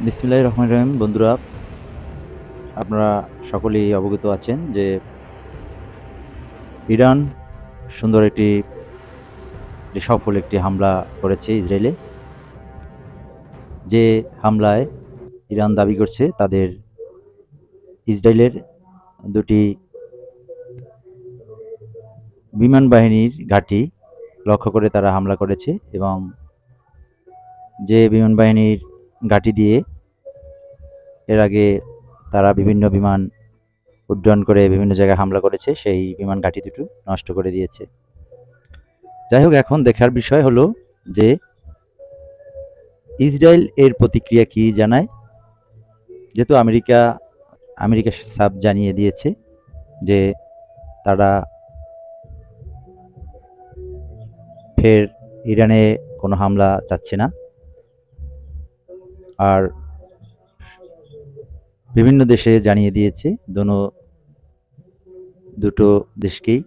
বিসমিল্লাহ রহমান রহিম, বন্ধুরা, আপনারা সকলেই অবগত আছেন যে ইরান সুন্দর একটি সফল একটি হামলা করেছে ইসরায়েলে। যে হামলায় ইরান দাবি করছে, তাদের ইসরায়েলের দুটি বিমান বাহিনীর ঘাঁটি লক্ষ্য করে তারা হামলা করেছে এবং যে বিমান বাহিনীর ঘাঁটি দিয়ে এর আগে তারা বিভিন্ন বিমান উড্ডয়ন করে বিভিন্ন জায়গায় হামলা করেছে, সেই বিমান ঘাঁটি দুটো নষ্ট করে দিয়েছে। যাই হোক, এখন দেখার বিষয় হলো যে ইসরায়েল এর প্রতিক্রিয়া কি জানায়, যেহেতু আমেরিকা আমেরিকা সাব জানিয়ে দিয়েছে যে তারা ফের ইরানে কোনো হামলা চাচ্ছে না। আর বিভিন্ন দেশে জানিয়ে দিয়েছে, দোনো দুটো দেশকেই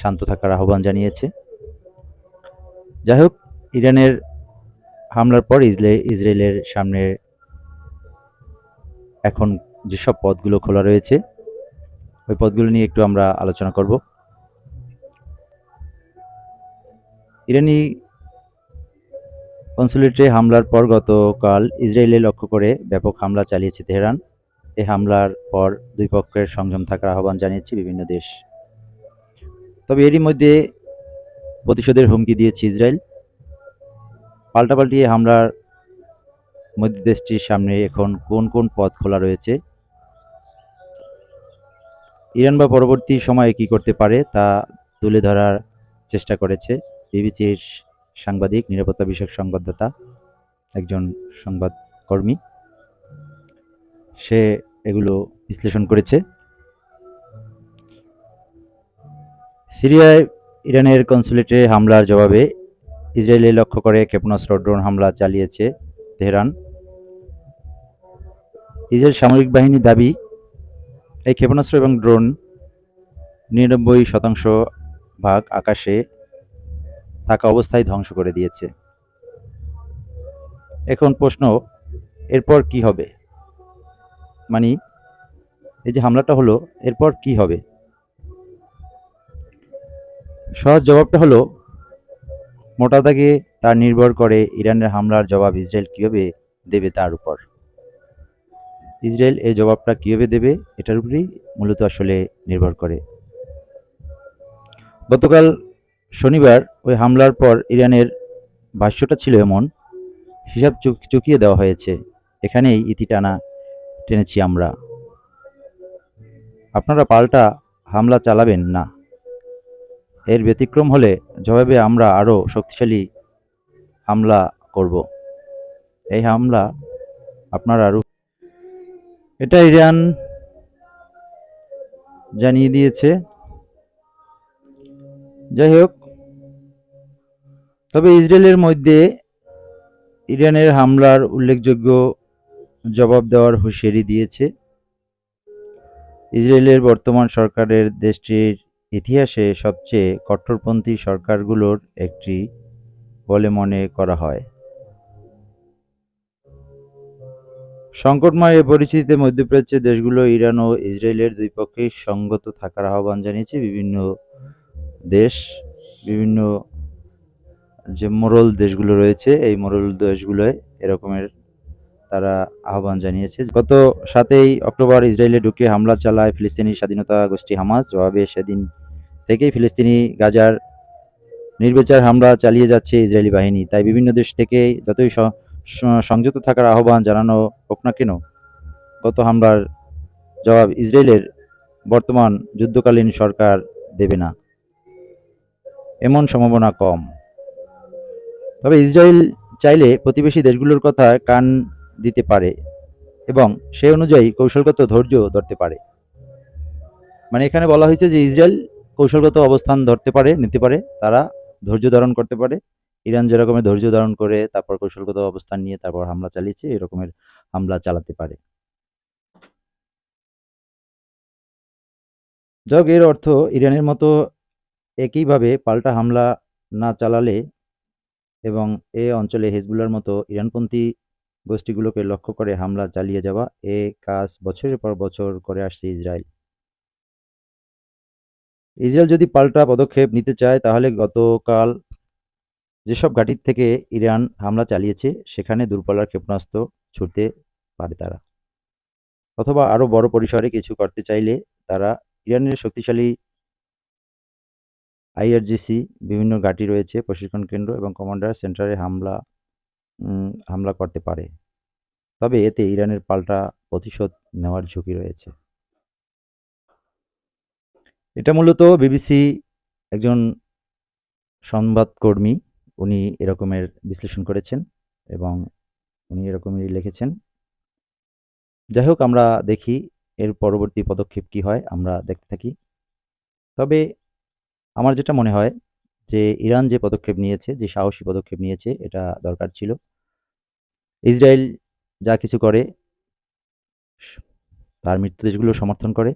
শান্ত থাকার আহ্বান জানিয়েছে। যাই হোক ইরানের হামলার পর ইসরায়েলের সামনে এখন যেসব পদগুলো খোলা রয়েছে, ওই পথগুলো নিয়ে একটু আমরা আলোচনা করব। ইরানি কনসুলেটে হামলার পর গতকাল ইসরায়েলে লক্ষ্য করে ব্যাপক হামলা চালিয়েছে তেহরান। এই হামলার পর দুই পক্ষের সংযম থাকার আহ্বান জানিয়েছে বিভিন্ন দেশ। তবে এরই মধ্যে প্রতিশোধের হুমকি দিয়েছে ইসরায়েল। পাল্টাপাল্টি হামলার মধ্যে দেশটির সামনে এখন কোন কোন পথ খোলা রয়েছে? ইরান বা পরবর্তী সময়ে কি করতে পারে তা তুলে ধরার চেষ্টা করেছে বিবিসির সাংবাদিক, নিরাপত্তা বিষয়ক সংবাদদাতা, একজন সংবাদকর্মী। সে এগুলো বিশ্লেষণ করেছে। সিরিয়ায় ইরানের কনসুলেটে হামলার জবাবে ইসরায়েলে লক্ষ্য করে ক্ষেপণাস্ত্র ড্রোন হামলা চালিয়েছে তেহরান। ইসরায়েল সামরিক বাহিনী দাবি, এই ক্ষেপণাস্ত্র এবং ড্রোন নিরানব্বই শতাংশ ভাগ আকাশে থাকা অবস্থায় ধ্বংস করে দিয়েছে। এখন প্রশ্ন, এরপর কি হবে? মানে এই যে হামলাটা হলো, এরপর কি হবে? সহজ জবাবটা হলো মোটা দাগে তা নির্ভর করে ইরানের হামলার জবাব ইসরায়েল কীভাবে দেবে তার উপর। ইসরায়েল এই জবাবটা কীভাবে দেবে, এটার উপরেই মূলত আসলে নির্ভর করে। গতকাল শনিবার ওই হামলার পর ইরানের ভাষ্যটা ছিল এমন, হিসাব চুক- চুকিয়ে দেওয়া হয়েছে। এখানেই ইতি টানা টেনেছি আমরা। আপনারা পাল্টা হামলা চালাবেন না। এর ব্যতিক্রম হলে জবাবে আমরা আরও শক্তিশালী হামলা করব। এই হামলা আপনারা আরও এটা ইরান জানিয়ে দিয়েছে। যাই হোক তবে ইসরায়েলের মধ্যে ইরানের হামলার উল্লেখযোগ্য জবাব দেওয়ার হুঁশিয়ারি দিয়েছে। ইসরায়েলের বর্তমান সরকারের দেশটির ইতিহাসে সবচেয়ে কট্টরপন্থী সরকারগুলোর একটি বলে মনে করা হয়। সংকটময় এ পরিস্থিতিতে মধ্যপ্রাচ্যের দেশগুলো ইরান ও ইসরায়েলের দুই পক্ষেই সঙ্গত থাকার আহ্বান জানিয়েছে বিভিন্ন দেশ, বিভিন্ন যে মোরল দেশগুলো রয়েছে, এই মোরল দেশগুলোয় এরকমের তারা আহ্বান জানিয়েছে। গত সাতই অক্টোবর ইসরায়েলে ঢুকে হামলা চালায় ফিলিস্তিনি স্বাধীনতা গোষ্ঠী হামাস। জবাবে সেদিন থেকেই ফিলিস্তিনি গাজার নির্বিচার হামলা চালিয়ে যাচ্ছে ইসরায়েলি বাহিনী। তাই বিভিন্ন দেশ থেকে যতই সংযত থাকার আহ্বান জানানো হোক না কেন, গত হামলার জবাব ইসরায়েলের বর্তমান যুদ্ধকালীন সরকার দেবে না। এমন সম্ভাবনা কম। তবে ইসরায়েল চাইলে প্রতিবেশী দেশগুলোর কথা কান দিতে পারে এবং সে অনুযায়ী কৌশলগত ধৈর্য ধরতে পারে। মানে এখানে বলা হয়েছে যে ইসরায়েল কৌশলগত অবস্থান ধরতে পারে, নিতে পারে, তারা ধৈর্য ধারণ করতে পারে। ইরান যেরকমের ধৈর্য ধারণ করে, তারপর কৌশলগত অবস্থান নিয়ে তারপর হামলা চালিয়েছে, এরকমের হামলা চালাতে পারে। যাক এর অর্থ ইরানের মতো একইভাবে পাল্টা হামলা না চালালে এবং এ অঞ্চলে হেজবুল্লার মতো ইরানপন্থী গোষ্ঠীগুলোকে লক্ষ্য করে হামলা চালিয়ে যাওয়া এ কাজ বছরের পর বছর করে আসছে ইসরায়েল। ইসরায়েল যদি পাল্টা পদক্ষেপ নিতে চায়, তাহলে গতকাল যেসব ঘাঁটির থেকে ইরান হামলা চালিয়েছে, সেখানে দূরপাল্লার ক্ষেপণাস্ত্র ছুটতে পারে তারা। অথবা আরও বড় পরিসরে কিছু করতে চাইলে তারা ইরানের শক্তিশালী আইআরজিসি, বিভিন্ন ঘাঁটি রয়েছে প্রশিক্ষণ কেন্দ্র এবং কমান্ডার সেন্টারে হামলা হামলা করতে পারে। তবে এতে ইরানের পাল্টা প্রতিশোধ নেওয়ার ঝুঁকি রয়েছে। এটা মূলত বিবিসি একজন সংবাদকর্মী, উনি এরকমের বিশ্লেষণ করেছেন এবং উনি এরকমই লিখেছেন। যাই হোক, আমরা দেখি এর পরবর্তী পদক্ষেপ কি হয়, আমরা দেখতে থাকি। তবে আমার যেটা মনে হয় যে ইরান যে পদক্ষেপ নিয়েছে, যে সাহসী পদক্ষেপ নিয়েছে, এটা দরকার ছিল। ইসরায়েল যা কিছু করে, তার মৃত্যু দেশগুলো সমর্থন করে।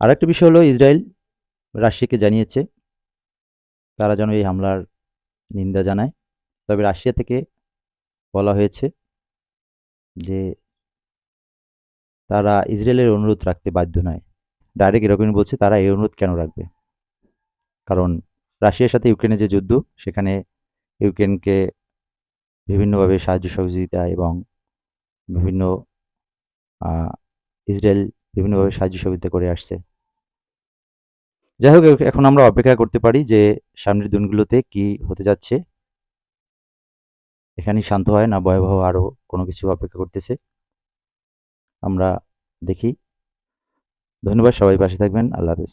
আর একটা বিষয় হলো ইসরায়েল রাশিয়াকে জানিয়েছে, তারা যেন এই হামলার নিন্দা জানায়। তবে রাশিয়া থেকে বলা হয়েছে যে তারা ইসরায়েলের অনুরোধ রাখতে বাধ্য নয়। ডাইরেক্ট এরকমই বলছে, তারা এই অনুরোধ কেন রাখবে? কারণ রাশিয়ার সাথে ইউক্রেনের যে যুদ্ধ, সেখানে ইউক্রেনকে বিভিন্নভাবে সাহায্য সহযোগিতা এবং বিভিন্ন ইসরায়েল বিভিন্নভাবে সাহায্য সহযোগিতা করে আসছে। যাই হোক এখন আমরা অপেক্ষা করতে পারি যে সামনের দিনগুলোতে কি হতে যাচ্ছে। এখানেই শান্ত হয় না, ভয়াবহ আরও কোনো কিছু অপেক্ষা করতেছে। আমরা দেখি। ধন্যবাদ সবাই পাশে থাকবেন আল্লাহ হাফেজ।